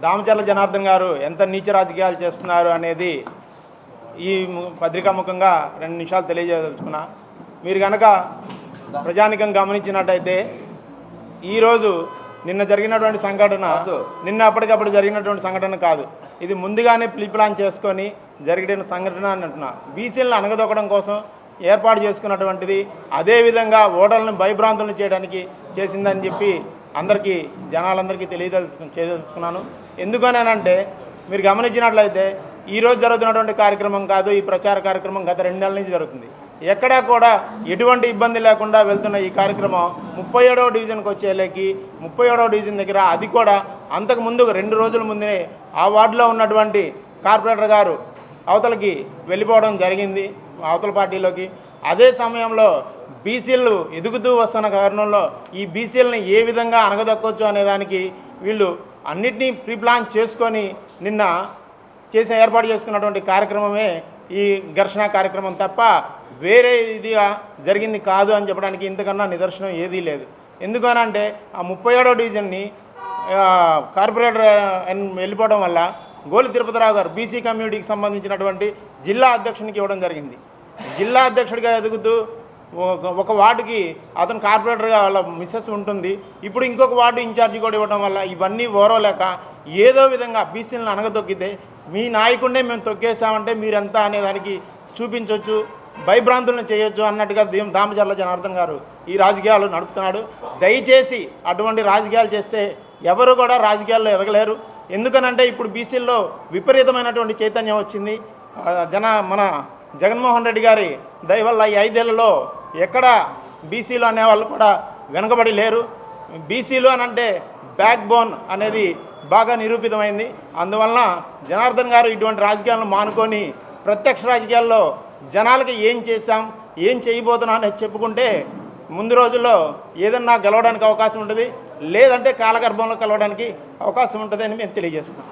దామచర్ల జనార్దన్ గారు ఎంత నీచ రాజకీయాలు చేస్తున్నారు అనేది ఈ ము- పత్రికాముఖంగా రెండు నిమిషాలు తెలియజేయదలుచుకున్నా. మీరు కనుక ప్రజానికం గమనించినట్టయితే ఈరోజు నిన్న జరిగినటువంటి సంఘటన నిన్న అప్పటికప్పుడు జరిగినటువంటి సంఘటన కాదు. ఇది ముందుగానే ప్లాన్ చేసుకొని జరిగిన సంఘటన అని అంటున్నా. బీసీలను అనగదొక్కడం కోసం ఏర్పాటు చేసుకున్నటువంటిది అదేవిధంగా ఓటర్లను భయభ్రాంతులను చేయడానికి చేసిందని చెప్పి అందరికీ జనాలందరికీ తెలియదలుచు చేయదలుచుకున్నాను. ఎందుకనంటే మీరు గమనించినట్లయితే ఈరోజు జరుగుతున్నటువంటి కార్యక్రమం కాదు ఈ ప్రచార కార్యక్రమం గత రెండు నెలల నుంచి జరుగుతుంది. ఎక్కడా కూడా ఎటువంటి ఇబ్బంది లేకుండా వెళ్తున్న ఈ కార్యక్రమం ముప్పై ఏడవ డివిజన్కి వచ్చేలేకి ముప్పై ఏడవ డివిజన్ దగ్గర అది కూడా అంతకు ముందు రెండు రోజుల ముందే ఆ వార్డులో ఉన్నటువంటి కార్పొరేటర్ గారు అవతలకి వెళ్ళిపోవడం జరిగింది అవతల పార్టీలోకి. అదే సమయంలో బీసీలు ఎదుగుతూ వస్తున్న కారణంలో ఈ బీసీలను ఏ విధంగా అనగదొక్కొచ్చు అనేదానికి వీళ్ళు అన్నిటినీ ప్రీప్లాన్ చేసుకొని నిన్న చేసిన ఏర్పాటు చేసుకున్నటువంటి కార్యక్రమమే ఈ ఘర్షణ కార్యక్రమం తప్ప వేరే ఇదిగా జరిగింది కాదు అని చెప్పడానికి ఇంతకన్నా నిదర్శనం ఏదీ లేదు. ఎందుకనంటే ఆ ముప్పై ఏడో డివిజన్ని కార్పొరేటర్ వెళ్ళిపోవడం వల్ల గోలి తిరుపతిరావు గారు బీసీ కమ్యూనిటీకి సంబంధించినటువంటి జిల్లా అధ్యక్షునికి ఇవ్వడం జరిగింది. జిల్లా అధ్యక్షుడిగా ఎదుగుతూ ఒక- వార్డుకి అతను కార్పొరేటర్గా వాళ్ళ మిస్సెస్ ఉంటుంది. ఇప్పుడు ఇంకొక వార్డు ఇన్ఛార్జి కూడా ఇవ్వడం వల్ల ఇవన్నీ ఓరవలేక ఏదో విధంగా బీసీలను అనగదొక్కితే మీ నాయకుడినే మేము తొక్కేసామంటే మీరెంత అనే దానికి చూపించవచ్చు భయభ్రాంతులను చేయొచ్చు అన్నట్టుగా దీం దామచర్ల జనార్దన్ గారు ఈ రాజకీయాలు నడుపుతున్నాడు. దయచేసి అటువంటి రాజకీయాలు చేస్తే ఎవరు కూడా రాజకీయాల్లో ఎదగలేరు. ఎందుకనంటే ఇప్పుడు బీసీల్లో విపరీతమైనటువంటి చైతన్యం వచ్చింది. జన మన జగన్మోహన్ రెడ్డి గారి దయవల్ల ఈ ఐదేళ్ళలో ఎక్కడ బీసీలు అనేవాళ్ళు కూడా వెనకబడి లేరు. బీసీలు అని అంటే బ్యాక్ బోన్ అనేది బాగా నిరూపితమైంది. అందువలన జనార్దన్ గారు ఇటువంటి రాజకీయాలను మానుకొని ప్రత్యక్ష రాజకీయాల్లో జనాలకి ఏం చేశాం ఏం చేయబోతున్నాం అనేది చెప్పుకుంటే ముందు రోజుల్లో ఏదన్నా గెలవడానికి అవకాశం ఉంటుంది. లేదంటే కాలగర్భంలో కలవడానికి అవకాశం ఉంటుందని మేము తెలియజేస్తున్నాం.